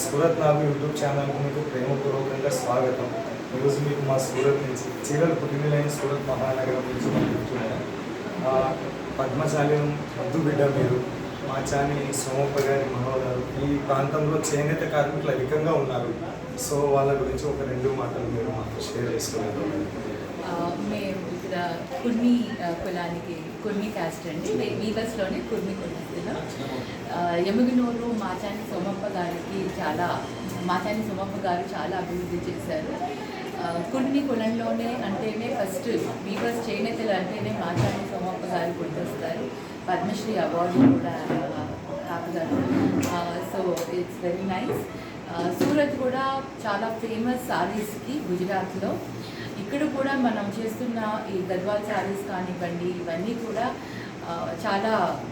సూరత్ నాగు YouTube ఛానల్కు మీకు ప్రేమపూర్వకంగా స్వాగతం. ఈరోజు మీకు మా సూరత్ నుంచి చీరలు పుట్టినలైన సూరత్ మహానగరం నుంచి పంపిస్తున్నాను పద్మశాలి ముద్దు బిడ్డ మీరు. మాచాని సోమప్ప గారి మహోదరు ఈ ప్రాంతంలో చేనేత కార్మికులు అధికంగా ఉన్నారు. సో వాళ్ళ గురించి ఒక రెండు మాటలు మీరు మాకు షేర్ చేసుకోలేదు మేము కుర్మి కులానికి కుర్మి క్యాస్ట్ అండి. వీ- వీవర్స్లోనే కుర్మి కులస్తులు. ఆ, మాచాని సోమప్ప గారికి చాలా మాచాని సోమప్ప గారు చాలా అభివృద్ధి చేశారు. కుర్మి కులంలోనే అంటేనే ఫస్ట్ వీవర్స్ చేనేతలు అంటేనే మాచాని సోమప్ప గారు గుర్తొస్తారు. పద్మశ్రీ అవార్డు కూడా తాకుతారు so it's very nice Surat కూడా చాలా ఫేమస్ సారీస్కి గుజరాత్లో. ఇక్కడ కూడా మనం చేస్తున్న ఈ గద్వాల్ శారీస్ కానివ్వండి ఇవన్నీ కూడా చాలా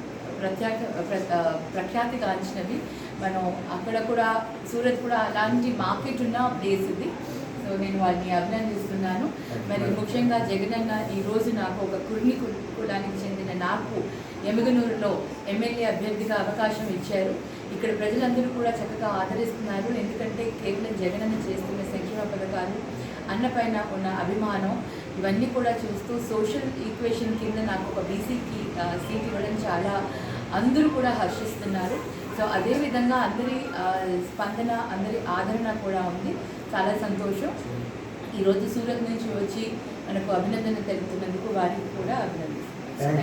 ప్రత్యేక ప్ర- ఆ, ప్రఖ్యాతిగాంచినవి. మనం అక్కడ కూడా సూరత్ కూడా అలాంటి మార్కెట్ ఉన్న ప్లేస్ ఇది. సో నేను వారిని అభినందిస్తున్నాను. మరి ముఖ్యంగా జగనన్న ఈరోజు నాకు ఒక కుర్మి కు- కులానికి చెందిన నాకు ఎమగనూరులో ఎమ్మెల్యే అభ్యర్థిగా అవకాశం ఇచ్చారు. ఇక్కడ ప్రజలందరూ కూడా చక్కగా ఆదరిస్తున్నారు. ఎందుకంటే కేవలం జగనన్న చేస్తున్న సంక్షేమ అన్న పైన ఉన్న అభిమానం ఇవన్నీ కూడా చూస్తూ సోషల్ ఈక్వేషన్ కింద నాకు ఒక బీసీకి సీట్ ఇవ్వడం చాలా అందరూ కూడా హర్షిస్తున్నారు. సో అదేవిధంగా అందరి స్పందన అందరి ఆదరణ కూడా ఉంది. చాలా సంతోషం. ఈరోజు సూరత్ నుంచి వచ్చి మనకు అభినందన తెలుపుతున్నందుకు వారికి కూడా అభినందిస్తున్నాను